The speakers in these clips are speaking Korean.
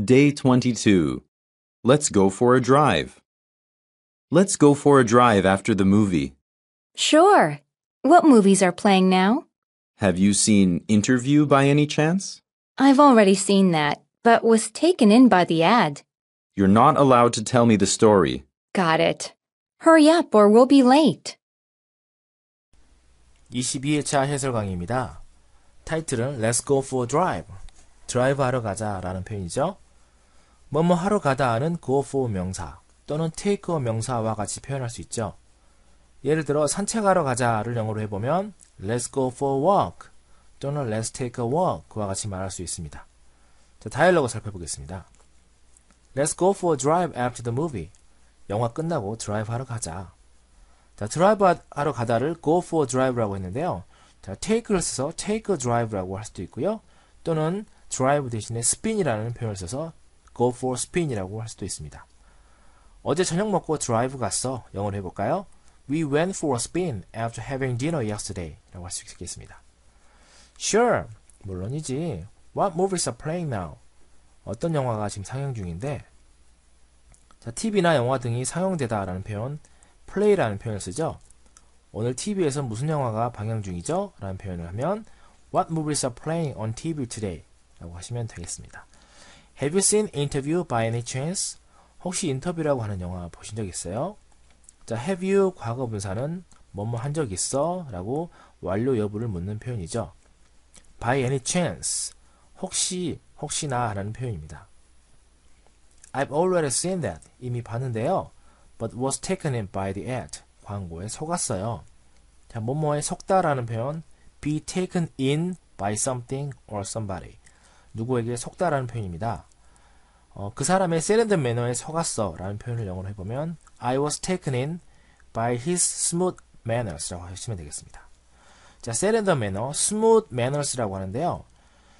Day 22. Let's go for a drive. Let's go for a drive after the movie. Sure. What movies are playing now? Have you seen Interview by any chance? I've already seen that, but was taken in by the ad. You're not allowed to tell me the story. Got it. Hurry up or we'll be late. 22회차 해설 강의입니다. 타이틀은 Let's go for a drive. 드라이브 하러 가자 라는 표현이죠. 뭐뭐 하러 가다는 go for 명사 또는 take a 명사와 같이 표현할 수 있죠. 예를 들어 산책하러 가자를 영어로 해보면 Let's go for a walk 또는 Let's take a walk와 같이 말할 수 있습니다. 자, 다이얼로그 살펴보겠습니다. Let's go for a drive after the movie. 영화 끝나고 드라이브 하러 가자. 자, 드라이브 하러 가다를 go for a drive라고 했는데요. 자, take를 써서 take a drive라고 할 수도 있고요. 또는 drive 대신에 spin이라는 표현을 써서 go for spin이라고 할 수도 있습니다. 어제 저녁 먹고 드라이브 갔어. 영어로 해볼까요? We went for a spin after having dinner yesterday. 라고 할 수 있겠습니다. Sure. 물론이지. What movies are playing now? 어떤 영화가 지금 상영 중인데 자, TV나 영화 등이 상영되다 라는 표현 play라는 표현을 쓰죠. 오늘 TV에서 무슨 영화가 방영 중이죠? 라는 표현을 하면 What movies are playing on TV today? 라고 하시면 되겠습니다. Have you seen interview by any chance? 혹시 인터뷰라고 하는 영화 보신 적 있어요? 자, have you 과거 분사는 뭐뭐 한 적 있어? 라고 완료 여부를 묻는 표현이죠. by any chance 혹시 혹시나 라는 표현입니다. I've already seen that 이미 봤는데요. but was taken in by the ad 광고에 속았어요. 자, 뭐뭐에 속다라는 표현 be taken in by something or somebody 누구에게 속다라는 표현입니다. 어, 그 사람의 세련된 매너에 속았어 라는 표현을 영어로 해보면 I was taken in by his smooth manners라고 하시면 되겠습니다. 자, 세련된 매너, smooth manners라고 하는데요.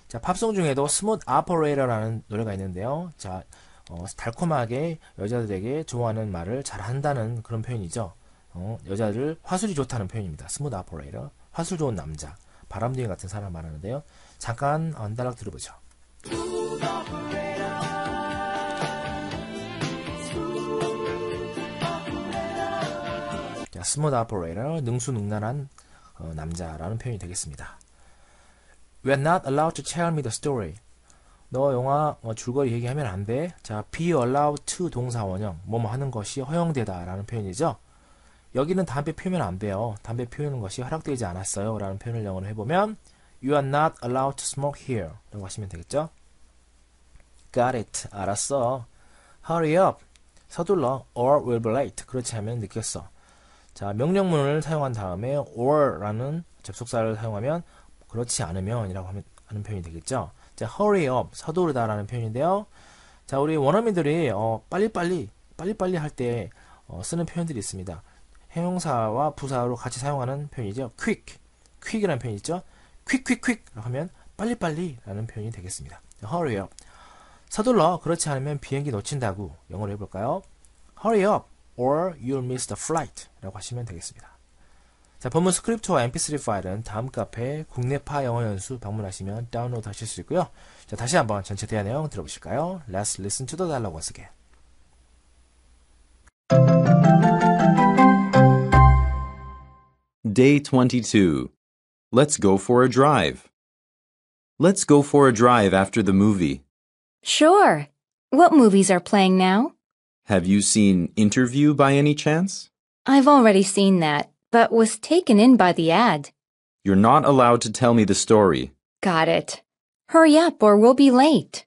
자, 팝송 중에도 smooth operator라는 노래가 있는데요. 자, 어, 달콤하게 여자들에게 좋아하는 말을 잘 한다는 그런 표현이죠. 어, 여자들 화술이 좋다는 표현입니다. 스무드 아포레이터, 화술 좋은 남자, 바람둥이 같은 사람 말하는데요. 잠깐 언달락 들어보죠. 자, 스무드 아포레이터, 능수능란한 어, 남자라는 표현이 되겠습니다. We are not allowed to tell me the story. 너 영화 어, 줄거리 얘기하면 안 돼. 자, be allowed to 동사 원형, 뭐뭐 하는 것이 허용되다 라는 표현이죠. 여기는 담배 피우면 안 돼요. 담배 피우는 것이 허락되지 않았어요. 라는 표현을 영어로 해보면 You are not allowed to smoke here 라고 하시면 되겠죠. Got it. 알았어. Hurry up. 서둘러. Or will be late. 그렇지 않으면 늦겠어. 자, 명령문을 사용한 다음에 or라는 접속사를 사용하면 그렇지 않으면 이라고 하는 표현이 되겠죠. 자, hurry up, 서두르다 라는 표현인데요. 자, 우리 원어민들이 어, 빨리빨리, 빨리빨리 할때 어, 쓰는 표현들이 있습니다. 형용사와 부사로 같이 사용하는 표현이죠. quick, quick이라는 표현이 있죠. quick, quick, quick 하면 빨리빨리 라는 표현이 되겠습니다. hurry up, 서둘러, 그렇지 않으면 비행기 놓친다고 영어로 해볼까요? hurry up, or you'll miss the flight 라고 하시면 되겠습니다. 자, 본문 스크립트와 mp3 파일은 다음 카페 국내파 영어 연수 방문하시면 다운로드 하실 수 있고요. 자, 다시 한번 전체 대화 내용 들어보실까요? Let's listen to the dialogue once again. Day 22. Let's go for a drive. Let's go for a drive after the movie. Sure. What movies are playing now? Have you seen Interview by any chance? I've already seen that, but was taken in by the ad. You're not allowed to tell me the story. Got it. Hurry up or we'll be late.